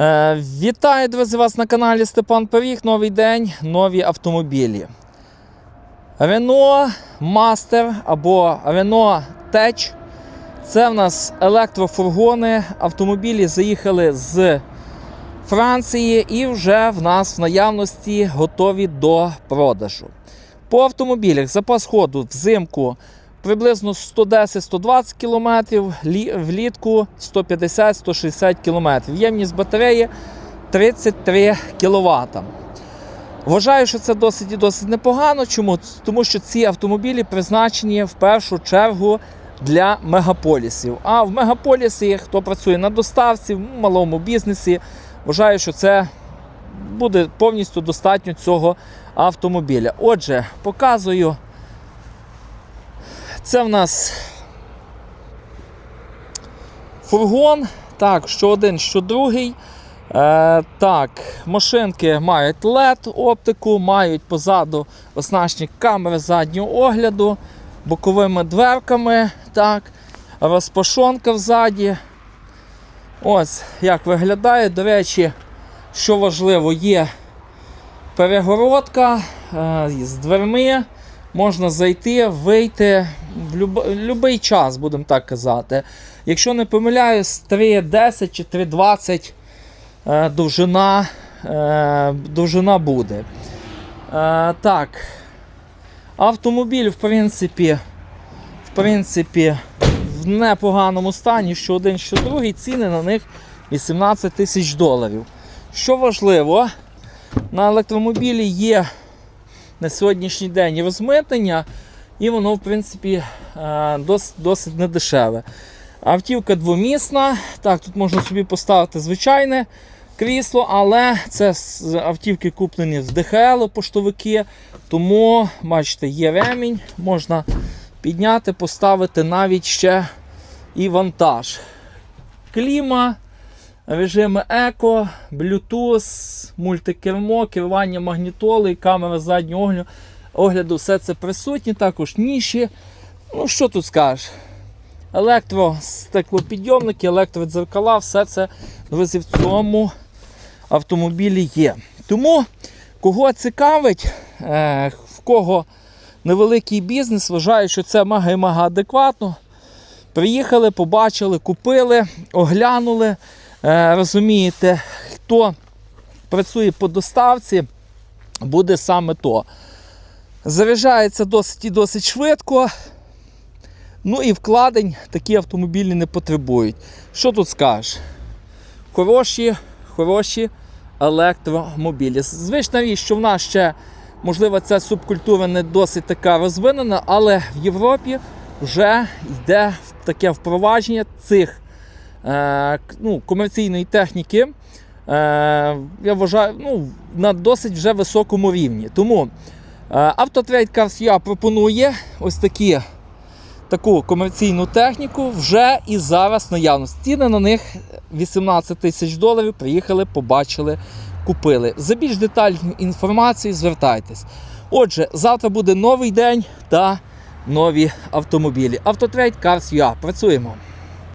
Е, Вітаю, друзі, вас на каналі Степан Пиріг. Новий день, нові автомобілі. Renault Master або Renault Tech. Це в нас електрофургони. Автомобілі заїхали з Франції і вже в нас в наявності готові до продажу. По автомобілях запас ходу взимку приблизно 110-120 км, влітку 150-160 км. Ємність батареї 33 кВт. Вважаю, що це досить і досить непогано. Чому? Тому що ці автомобілі призначені в першу чергу для мегаполісів. А в мегаполісі, хто працює на доставці, в малому бізнесі, вважаю, що це буде повністю достатньо цього автомобіля. Отже, показую. Це в нас фургон. Так, що один, що другий. Е, так, машинки мають LED оптику, мають позаду оснащені камери заднього огляду, боковими дверками. Так, розпашонка взаді. Ось як виглядає. До речі, що важливо, є перегородка е, з дверми. Можна зайти, вийти в будь-який час, будемо так казати. Якщо не помиляюсь, 3.10 чи 3.20 е, довжина, е, довжина буде. Е, так. Автомобіль, в принципі, в принципі, в непоганому стані, що один, що другий, ціни на них 18 тисяч доларів. Що важливо, на електромобілі є на сьогоднішній день розмитнення, і воно, в принципі, е, досить, досить недешеве. Автівка двомісна. Так, тут можна собі поставити звичайне крісло, але це автівки куплені з ДХЛ поштовики. Тому, бачите, є ремінь, можна підняти, поставити навіть ще і вантаж. Кліма, режими еко, Bluetooth, мультикермо, керування магнітоли, камера заднього огляду. Огляду, все це присутні, також ніші. Ну, що тут скажеш? Електростеклопідйомники, електродзеркала, все це друзі, в цьому автомобілі є. Тому, кого цікавить, е, в кого невеликий бізнес, вважаю, що це мега і мега адекватно. Приїхали, побачили, купили, оглянули. Е, розумієте, хто працює по доставці, буде саме то. Заряджається досить і досить швидко. Ну і вкладень такі автомобілі не потребують. Що тут скажеш? Хороші, хороші електромобілі. Звична річ, що в нас ще, можливо, ця субкультура не досить така розвинена, але в Європі вже йде таке впровадження цих е, ну, комерційної техніки. Е, я вважаю, ну, на досить вже високому рівні. Тому Cars пропонує ось такі таку комерційну техніку вже і зараз в наявності. Ціни на них 18 тисяч доларів. Приїхали, побачили, купили. За більш детальну інформацію звертайтесь. Отже, завтра буде новий день та нові автомобілі. Автотрейд Cars.ua. Працюємо.